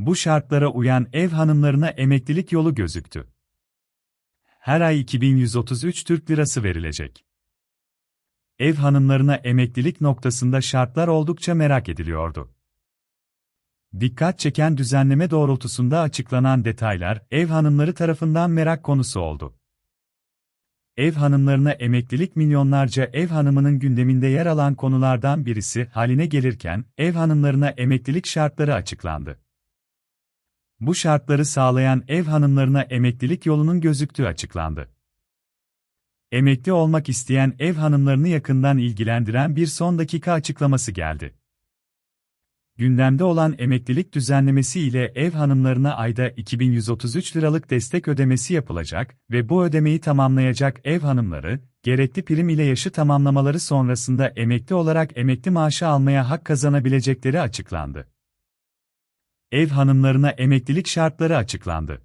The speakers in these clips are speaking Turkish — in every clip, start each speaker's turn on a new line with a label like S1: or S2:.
S1: Bu şartlara uyan ev hanımlarına emeklilik yolu gözüktü. Her ay 2133 Türk Lirası verilecek. Ev hanımlarına emeklilik noktasında şartlar oldukça merak ediliyordu. Dikkat çeken düzenleme doğrultusunda açıklanan detaylar ev hanımları tarafından merak konusu oldu. Ev hanımlarına emeklilik milyonlarca ev hanımının gündeminde yer alan konulardan birisi haline gelirken ev hanımlarına emeklilik şartları açıklandı. Bu şartları sağlayan ev hanımlarına emeklilik yolunun gözüktüğü açıklandı. Emekli olmak isteyen ev hanımlarını yakından ilgilendiren bir son dakika açıklaması geldi. Gündemde olan emeklilik düzenlemesi ile ev hanımlarına ayda 2133 liralık destek ödemesi yapılacak ve bu ödemeyi tamamlayacak ev hanımları, gerekli prim ile yaşı tamamlamaları sonrasında emekli olarak emekli maaşı almaya hak kazanabilecekleri açıklandı. Ev hanımlarına emeklilik şartları açıklandı.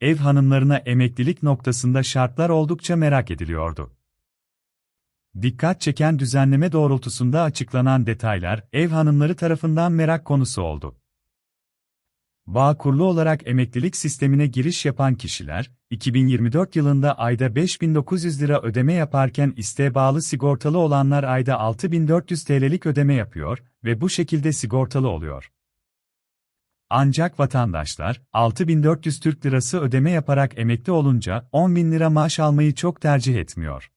S1: Ev hanımlarına emeklilik noktasında şartlar oldukça merak ediliyordu. Dikkat çeken düzenleme doğrultusunda açıklanan detaylar ev hanımları tarafından merak konusu oldu. Bağkurlu olarak emeklilik sistemine giriş yapan kişiler, 2024 yılında ayda 5900 lira ödeme yaparken isteğe bağlı sigortalı olanlar ayda 6400 TL'lik ödeme yapıyor ve bu şekilde sigortalı oluyor. Ancak vatandaşlar, 6400 Türk Lirası ödeme yaparak emekli olunca 10.000 lira maaş almayı çok tercih etmiyor.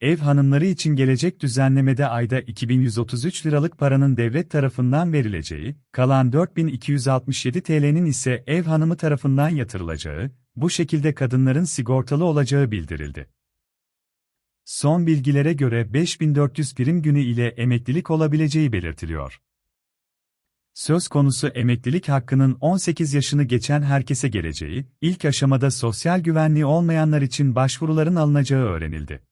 S1: Ev hanımları için gelecek düzenlemede ayda 2133 liralık paranın devlet tarafından verileceği, kalan 4267 TL'nin ise ev hanımı tarafından yatırılacağı, bu şekilde kadınların sigortalı olacağı bildirildi. Son bilgilere göre 5400 prim günü ile emeklilik olabileceği belirtiliyor. Söz konusu emeklilik hakkının 18 yaşını geçen herkese geleceği, ilk aşamada sosyal güvenliği olmayanlar için başvuruların alınacağı öğrenildi.